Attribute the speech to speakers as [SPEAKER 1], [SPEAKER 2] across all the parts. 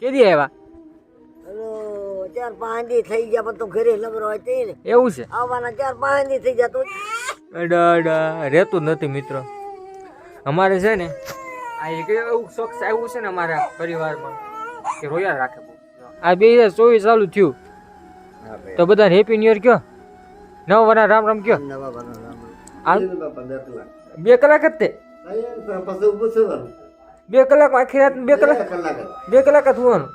[SPEAKER 1] કેદી આવ્યા
[SPEAKER 2] હલો ચાર પાંચ દી થઈ ગયા પણ તો ઘરે લબરો હોય તે ને.
[SPEAKER 1] એવું છે?
[SPEAKER 2] આવવાના ચાર પાંચ દી થઈ ગયા તો
[SPEAKER 1] અડા રહેતું જ નથી મિત્રો. અમારે છે ને આ એક એવું શોખ આવ્યું છે ને અમારા પરિવારમાં કે રોયા રાખે આ બે હજાર ચોવીસ ચાલુ થયું. તો બધાને હેપી ન્યુ યર કયો? નવ વરા રામ રામ કયો? બે કલાક. જ તે. બે કલાક આખી રાત બે કલાક બે કલાક જ. હોવાનું.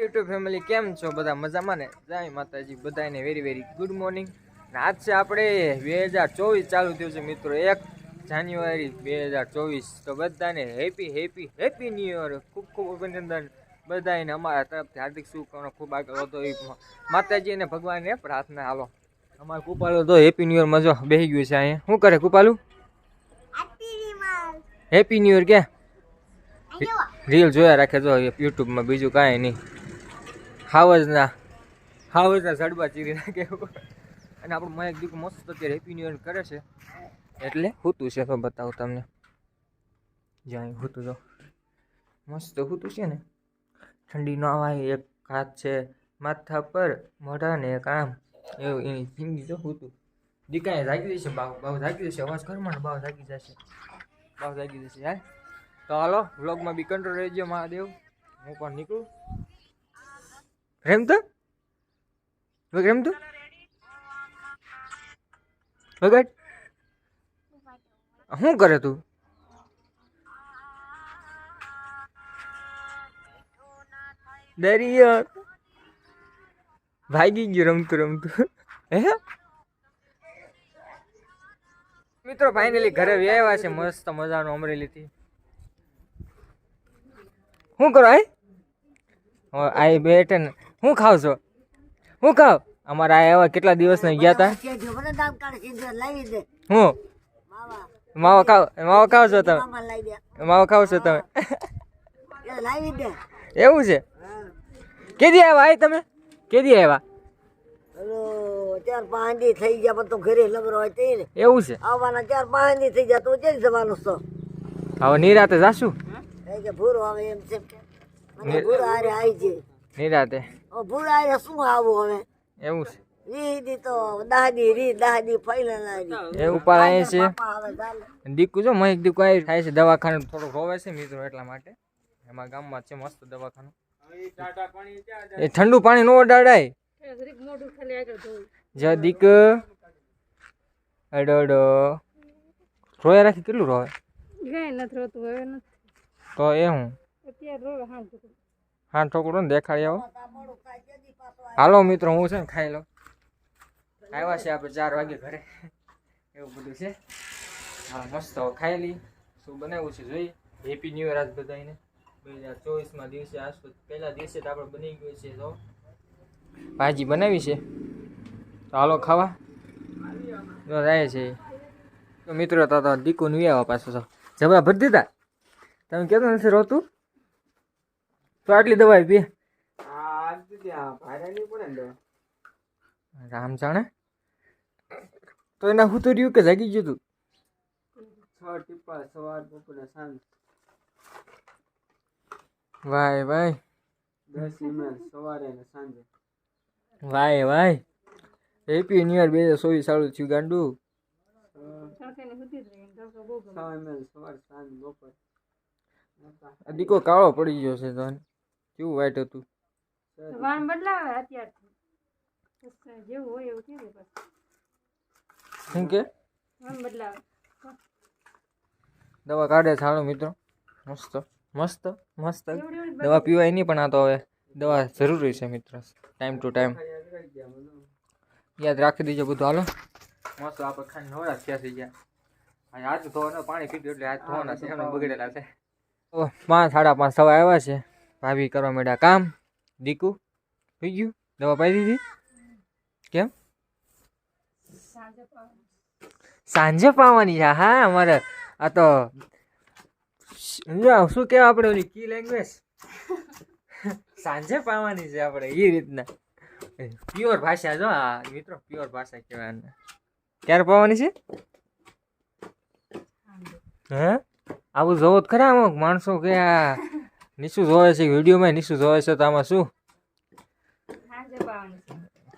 [SPEAKER 1] યુટ્યુબ ફેમિલી કેમ છો બધા? મજામાં ને? જય માતાજી બધાને વેરી વેરી ગુડ મોર્નિંગ આજ છે આપણે બે હજાર ચોવીસ ચાલુ થયું છે મિત્રો એક જાન્યુઆરી બે હજાર ચોવીસ. તો બધાને happy happy happy new year ખૂબ ખૂબ અભિનંદન બધાને અમારા તરફથી. હાર્દિક શુભકામના ખૂબ આગળ વધો એ માતાજી અને ભગવાનને પ્રાર્થના. હાલો. અમારે કુપાલો તો હેપી ન્યુ યર મજો બેસી ગયું છે અહીંયા. શું કરે કુપાલુ? હેપી ન્યુ યર કે રીલ જોયા રાખે જો યુટ્યુબમાં બીજું કાંઈ નહીં. હાવજના. હાવજના સડબા ચીરી નાખે. અને આપણું મયક દીકુ મસ્ત અત્યારે હેપી ન્યુ યર કરે છે. એટલે હોતું છે તો બતાવું તમને. જ્યાં હોતું જો. મસ્ત હોતું છે ને. ઠંડી ન આવે એક હાથ છે માથા પર મોઢા ને એક આમ. એવું એની જિંદગી જો હોતું દીકાએ જાગી જશે, બાવ બાવ જાગી જશે, અવાજ કરમાં ને બાવ જાગી જશે. બાવ જાગી જશે યાર તો હાલો, વ્લોગમાં બી કંટ્રોલ રહેજો, મહાદેવ. હું પણ નીકળું. રમતો? રેમતો? વગાડ શું કરે તું? દરિયો ભાગી ગયો રમતું રમતું હે મિત્રો ફાઇનલી ઘરે વ્યાવ્યા છે. મસ્ત મજાનું અમરેલીથી શું કરો હવે આઈ બેઠે ને. શું ખાવ છો? શું ખાવ? અમારા આ એવા કેટલા દિવસ ને ગયા હતા હું?
[SPEAKER 2] માવા
[SPEAKER 1] માવો ખાવ માવો ખાવ છો તમે?
[SPEAKER 2] મામા લાવી દે
[SPEAKER 1] માવો ખાવ છો તમે?
[SPEAKER 2] એ લાવી દે.
[SPEAKER 1] એવું છે? કીધી આવ્યા આય તમે? કેદી આવ્યા
[SPEAKER 2] ચાર પાંચ દી થઈ ગયા પણ તો ઘરે લબરો હોય તે ને.
[SPEAKER 1] એવું છે?
[SPEAKER 2] આવવાના ચાર પાંચ દી થઈ ગયા તો ચેક જવાનું છો?
[SPEAKER 1] હવે નિરાતે જાશું?
[SPEAKER 2] કે ભૂરો આવે એમ છે. ભૂરો હારે આવી છે.
[SPEAKER 1] નિરાતે.
[SPEAKER 2] હવે ભૂરો હારે શું આવું હવે?
[SPEAKER 1] એવું છે.
[SPEAKER 2] રી દી તો દાદી રી દાદી ફૈલેલા
[SPEAKER 1] એ ઉપર આવે છે દીકુ જો મહિક દીકુ આવી થાય છે દવાખાનું થોડુંક રોવે છે મિત્રો એટલા માટે. એમાં ગામમાં છે મસ્ત દવાખાનું. એ ઠંડુ પાણી નો અડાડાય. જ દીક. અડો અડો. રોયા રાખી કેટલું રોવે?
[SPEAKER 3] નથી રોતું હવે નથી.
[SPEAKER 1] તો એ હું?
[SPEAKER 3] હા
[SPEAKER 1] ઠોકડો ને દેખાડી આવો. હાલો મિત્રો હું છે ને ખાઈ લો આવ્યા છે આપણે ચાર વાગે ઘરે. એવું બધું છે. હા મસ્ત હવે ખાઈ લઈ શું બનાવ્યું છે જોઈએ હેપી ન્યૂ યર આજ બધાને બે હજાર ચોવીસમાં દિવસે આસપાસ પહેલા દિવસે તો આપણે બની ગયું છે તો ભાજી બનાવી છે? તો હાલો ખાવા. રહે છે. તો મિત્રો તો તો દીકુ નું આવ્યા પાછો તો જબરા ભરી દીધા? તમે કહેતો નથી રોતું? તો આટલી દવાઈ પીએ રામ જાણે. તો એના હું તો રહ્યું કે જાગી ગયું તું? વાય વાય. વાય વાય. હેપી ન્યુ યર બે હજાર ચોવીસ સારું થયું ગાંડુ. દીકો કાળો પડી ગયો છે તને કેવું વાઈટ હતું?
[SPEAKER 3] વાણ બદલાવે અત્યારથી. જેવું હોય એવું થઈ
[SPEAKER 1] શું કે?
[SPEAKER 3] બદલાવે.
[SPEAKER 1] દવા કાઢે સારું મિત્રો. મસ્ત. મસ્ત મસ્ત. દવા પીવાય નહીં પણ આ તો હવે દવા જરૂરી છે મિત્ર. ટાઈમ ટુ ટાઈમ યાદ રાખી દેજો બધું હાલો. મસ્ત આપણે ખાઈને નવરા થયા થઈ ગયા આજ હાથ ધોવાના પાણી પીધું એટલે હાથ ધોવાના છે એમને બગડેલા છે. તો પાંચ સાડા પાંચ સવા આવ્યા છે. ભાભી કરવા માંડ્યા કામ. દીકુ થઈ ગયું? દવા પાઈ દીધી? કેમ?
[SPEAKER 3] સાંજે
[SPEAKER 1] પાવાની છે? હા અમારે આ તો શું કહેવાય આપણે ઓલી કી લેંગ્વેજ સાંજે પાવાની છે આપણે એ રીતના. પ્યોર ભાષા જો આ મિત્રો પ્યોર ભાષા કહેવાય. ક્યારે પાવાની છે? હે? આવું જોવો જ ખરા અમુક માણસો કે આ નીસુ જોવે છે વિડીયોમાં નીસુ જોવે છે તો આમાં શું?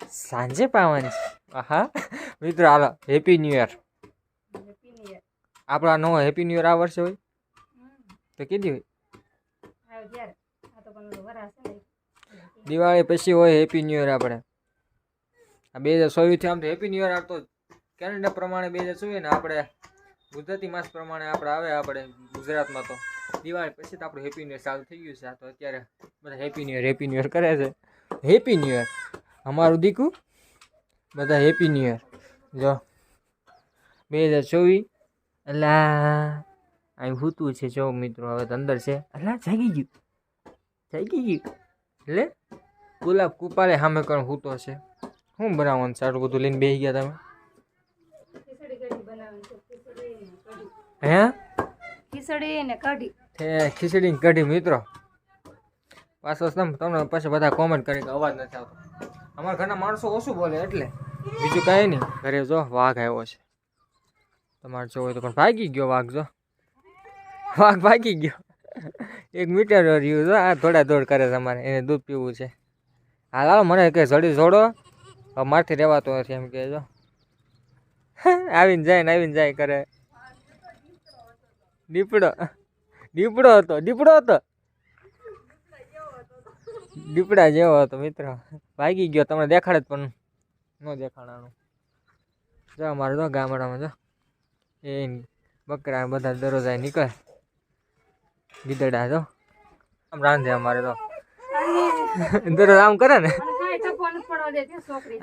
[SPEAKER 3] સાંજે પાવાની છે.
[SPEAKER 1] આહા. મિત્રો હાલો હેપી ન્યુ યર આપણા નવો હેપી ન્યુ યર આ વર્ષે હોય. તો કીધી હોય. દિવાળી પછી હોય હેપી ન્યુ ઇયર આપણે. આ બે હજાર ચોવીસથી આમ તો હેપી ન્યુ ઇયર આવતો કેલેન્ડર પ્રમાણે બે હજાર ચોવીસ ને આપણે ગુજરાતી માસ પ્રમાણે આપણે આવે આપણે ગુજરાતમાં તો. દિવાળી પછી તો આપણું હેપી ન્યુ ઇયર ચાલુ થઈ ગયું છે. આ તો અત્યારે બધા happy new year happy new year કરે છે. હેપી ન્યુ ઇયર અમારું દીકું બધા હેપી ન્યુ ઇયર જો. બે હજાર ચોવીસ. અલા અહીં હૂતું છે જો મિત્રો, હવે અંદર છે. એટલે જાગી ગયું. જાગી ગયું. એટલે ગુલાબ કુપાલે સામે કણ હૂતો છે. શું બનાવવાનું સારું બધું લઈને બેસી ગયા તમે?
[SPEAKER 3] છે ખીચડી ને કઢી
[SPEAKER 1] હે,
[SPEAKER 3] ખીચડી ને કઢી
[SPEAKER 1] મિત્રો. પાછો તમે તમને પછી બધા કોમેન્ટ કરી કે અવાજ નથી આવતો. અમારા ઘરના માણસો ઓછું બોલે એટલે. બીજું કાંઈ નહીં. ઘરે જો વાઘ આવ્યો છે. તમારે જો હોય તો પણ ભાગી ગયો વાઘ જો. વાઘ ભાગી ગયો. એક મીટર રહ્યું જો આ થોડા દોડ કરે છે અમારે. એને દૂધ પીવું છે. હાલ હાલો મને કે જડી જોડો. હવે મારથી રહેવાતો નથી એમ કે જો. આવીને જાય ને આવીને જાય કરે. દીપડો. દીપડો હતો દીપડો હતો. દીપડા જેવો હતો, મિત્ર. ભાગી ગયો. તમને દેખાડે પણ ન દેખાડાનું જો, અમારે જો ગામડામાં જો. એ બકરા બધા દરરોજ નીકળે. ગીદડા જો આમ રાંધે અમારે તો. દરરોજ આમ કરે ને?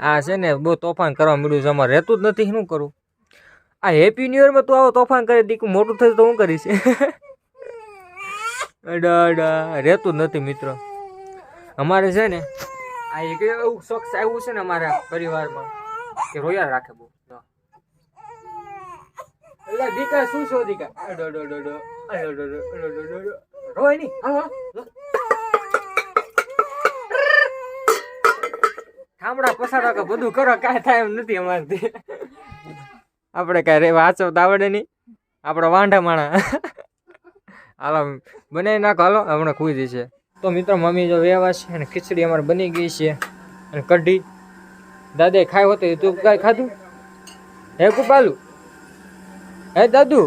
[SPEAKER 1] આ છે ને બહુ તોફાન કરવા મળ્યું છે. અમારે રહેતું જ નથી શું કરું? આ હેપી ન્યુ ઇયરમાં તું આવો તોફાન કરે દીકું મોટું થયું તો હું કરીશ? અડા રહેતું જ નથી મિત્રો. અમારે છે ને આ એક એવું શોખ આવ્યું છે ને અમારા પરિવારમાં કે રોયા રાખે બહુ. દીકા શું છો દીકા ડો અડો અડો. રોય નહીં હાલો પસારો ઠામડા કે બધું કરો, કાંઈ થાય એમ નથી અમારથી. આપણે કાંઈ રે વાંચવતા આવડે નહીં. આપણો વાંઢા માણા. હાલો બનાવી નાખો. હાલો, હમણાં ખુઈ જશે તો મિત્રો, મમ્મી જો વેવા છે અને ખીચડી અમારે બની ગઈ છે અને કઢી. દાદા ખાય હોતે તું કાંઈ ખાધું? હે કુપાલું હે, દાદુ?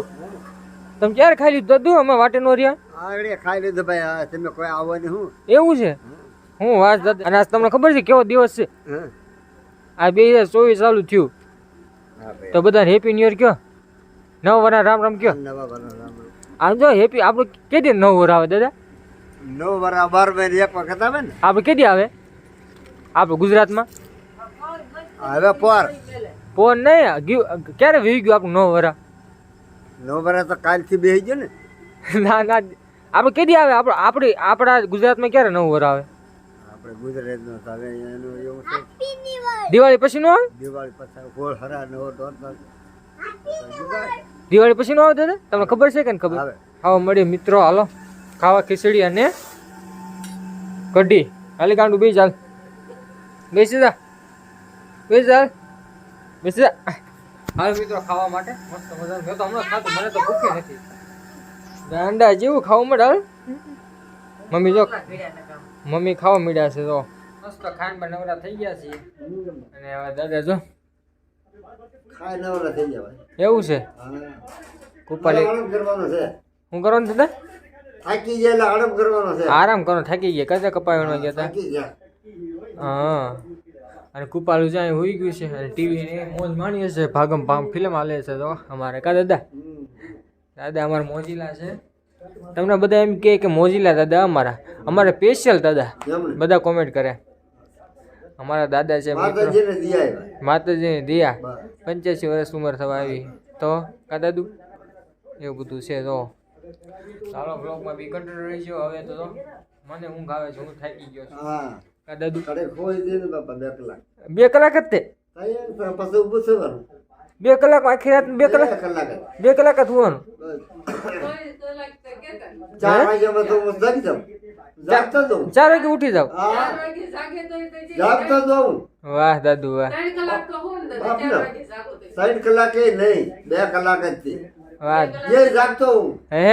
[SPEAKER 1] તમે ક્યારે ખાઈ લીધું? દાદુ અમે વાટે નો રહ્યા.
[SPEAKER 2] આગળ ખાઈ લીધું ભાઈ તમે કોઈ આવો ને હું?
[SPEAKER 1] એવું છે? હું વાત દાદા અને આજ તમને ખબર છે કેવો દિવસ છે? આ બે હજાર ચોવીસ ચાલુ થયું. તો બધા હેપી ન્યુ યર કયો? નવ વરા રામ રામ કયો. આમ જો હેપી આપણું કેદી નવ વર આવે દાદા?
[SPEAKER 2] નવ વરા બાર મહિને એક વખત આવે ને?
[SPEAKER 1] આપણે કેદી આવે? આપણે ગુજરાતમાં?
[SPEAKER 2] હવે પોર.
[SPEAKER 1] પોર નહીં ગયું ક્યારે વી ગયું આપણું નવ વરા
[SPEAKER 2] નવ ભરાય તો કાલથી બેસી ગયો ને.
[SPEAKER 1] ના ના. આપણે કેદી આવે? આપણે આપણી આપણા ગુજરાતમાં ક્યારે નવું વર આવે?
[SPEAKER 2] આપણે ગુજરાત નો આવે એનું એવું છે.
[SPEAKER 1] દિવાળી પછી નો આવે?
[SPEAKER 2] દિવાળી પછી ગોળ હરા નવો દોર
[SPEAKER 1] દિવાળી પછી નો આવે દાદા? તમને ખબર છે કે ને ખબર?
[SPEAKER 2] આવે.
[SPEAKER 1] ખાવા મળીએ મિત્રો. હાલો. ખાવા ખીચડી અને કઢી. હાલી ગાંડું બેસી ચાલ બેસી જા. બેસી જા. બેસી જા. હાલ મિત્રો ખાવા માટે મસ્ત મજા મેં તો હમણાં ખાધું મને તો ભૂખે નથી. ગાંડા જેવું ખાવું મળે હાલ. મમ્મી જો. મમ્મી ખાવા મળ્યા છે તો મસ્ત ખાંડ નવરા થઈ ગયા છે અને હવે દાદા જો.
[SPEAKER 2] ખાય નવરા થઈ જવાય
[SPEAKER 1] એવું છે? કુપાલી
[SPEAKER 2] કરવાનો છે.
[SPEAKER 1] હું કરવાનું દાદા?
[SPEAKER 2] થાકી ગયા એટલે હડપ કરવાનો છે.
[SPEAKER 1] આરામ કરો થાકી ગયા. કચા કપાવવા ગયા હતા
[SPEAKER 2] થાકી જાય
[SPEAKER 1] હા. અને કુપાલુ જાય હોઈ ગયું છે અને ટીવી મોજ માણીએ છે ભાગમ ભાગ ફિલ્મ હાલે છે તો અમારે કા દાદા? દાદા અમારા મોજીલા છે. તમને બધા એમ કહે કે મોજીલા દાદા અમારા. અમારે સ્પેશિયલ દાદા. બધા કોમેન્ટ કરે. અમારા દાદા છે
[SPEAKER 2] માતાજીને દિયા
[SPEAKER 1] પંચ્યાસી વર્ષ ઉંમર થવા આવી. તો કા દાદુ? એવું બધું છે તો. ચાલો બ્લોગમાં બી કંટ્રોલ રહીશું. હવે તો મને ઊંઘ આવે છે હું થાકી ગયો છું.
[SPEAKER 2] બે કલાક.
[SPEAKER 1] જ તે. બે કલાક આખી રાત બે કલાક
[SPEAKER 2] બે કલાક જ
[SPEAKER 1] હોવાનું.
[SPEAKER 2] ચાર
[SPEAKER 1] વાગે ઉઠી જાવ વાહ દાદુ વાહ.
[SPEAKER 2] ત્રણ કલાકે નહીં બે કલાક જ
[SPEAKER 1] વાહ.
[SPEAKER 2] જાગતો હે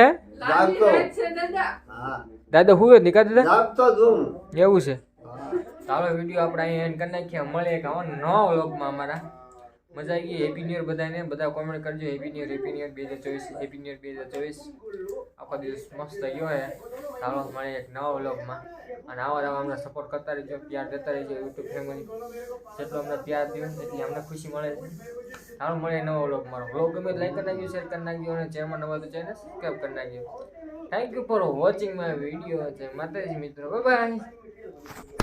[SPEAKER 4] જાગતો
[SPEAKER 3] દાદા.
[SPEAKER 4] હું.
[SPEAKER 1] જ
[SPEAKER 4] નીકળતા
[SPEAKER 1] એવું છે. ચાલો વીડિયો આપણે અહીંયા એન્ડ કરી નાખ્યા મળે એક આવા નવા વ્લોગમાં અમારા. મજા આવી ગઈ. હેપી ન્યુ યર બધાને. બધા કોમેન્ટ કરજો. Happy new year happy new year બે હજાર ચોવીસ. હેપી ન્યુ યર બે હજાર ચોવીસ. આખો દિવસ મસ્ત ગયો હે. ચાલો મળે એક નવા વ્લોગમાં અને આવા આવા અમને સપોર્ટ કરતા રહેજો. પ્યાર દેતા રહેજો યુટ્યુબ ફેમિલી જેટલો અમને પ્યાર દો એટલી અમને ખુશી મળે છે. ચાલો મળે નવો વ્લોગ મારો વ્લોગ ગમે લાઈક કરી નાખજો શેર કરી નાખજો અને ચેનલમાં નવા તો ચેનલ સબસ્ક્રાઈબ કરી નાખજો. Thank you for watching my video છે માતાજી મિત્રો. Bye bye